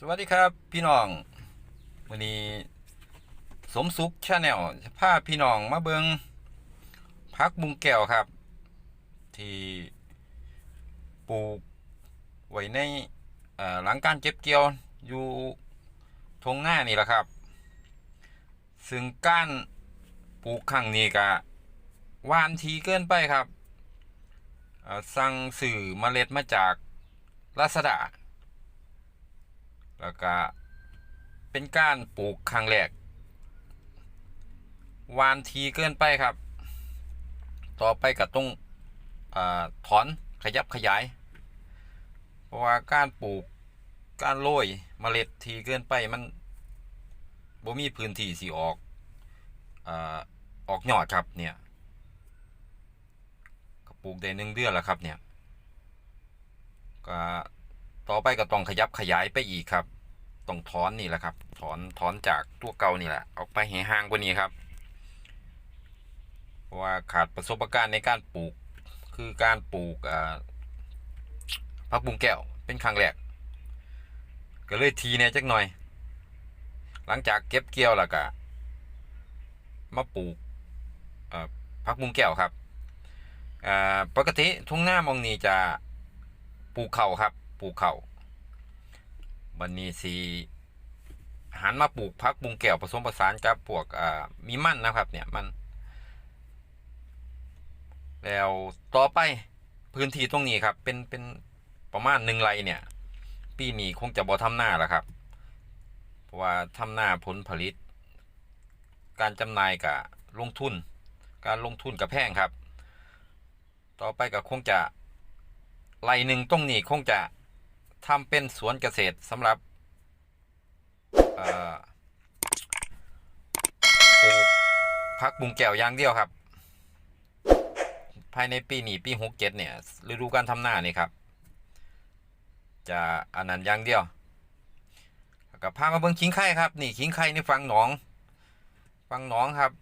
สวัสดีครับพี่น้องวันนี้สมสุขชาแนลจะพาพี่น้องมาเบิงพักบุงแก้วครับ ที่ปลูกไว้ในหลังการเก็บเกี่ยวอยู่ทงหน้านี่แหละครับ ซึ่งก้ารปลูกครั้งนี้ก็วานทีเกินไปครับสั่งสื่อเมล็ดมาจากลาซาด้า แล้วก็เป็นการปลูกครั้งแรกวานทีเกินไปครับ ต่อไปก็ต้องอถอนขยับขยาย เพราะว่าการปลูกการโรยเมล็ดทีเกินไปมันบ่มีพื้นที่สิออกอออกยอดครับเนี่ยก็ปลูกได้หนึ่งเดือนแล้วครับเนี่ยก็ต่อไปก็ต้องขยับขยายไปอีกครับ ต้องถอนนี่แหละครับ ถอนถอนจากตัวเก่านี่แหละ ออกไปให้ห่างกว่านี้ครับ เพราะว่าขาดประสบการณ์ในการปลูก คือการปลูกอ่าผักบุ้งแก้วเป็นครั้งแรก ก็เลยทีเนี่ยจักหน่อย หลังจากเก็บเกี่ยวแล้วก็มาปลูกเอ่อผักบุ้งแก้วครับปกติทุ่งหน้ามองนี้จะปลูกเข่าครับ ปลูกเข่า วันนี้สีหันมาปลูกพักบุงแก้วผสมผสานกับพวกอ่ามีมั่นนะครับ เนี่ยมัน แล้วต่อไปพื้นที่ตรงนี้ครับ เป็นเป็นประมาณหนึ่งไรเนี่ย ปีนี้คงจะบ่ทำหน้าแล้วครับ เพราะว่าทำหน้าผลผลิต การจำหน่ายกับลงทุน การลงทุนกับแพงครับ ต่อไปก็คงจะไรหนึ่งตรงนี้คงจะ ทำเป็นสวนเกษตรสำหรับปลูกพักบุงแก้วอย่างเดียวครับ ภายในปีนี้ปีหกเจ็ดเนี่ยฤดูการทำหน้านี่ครับ จะอันนั้นอย่างเดียวกับพามาเบิ่งขิงไข่ครับ นี่ขิงไข่ในฝั่งหนองฝั่งหนองครับ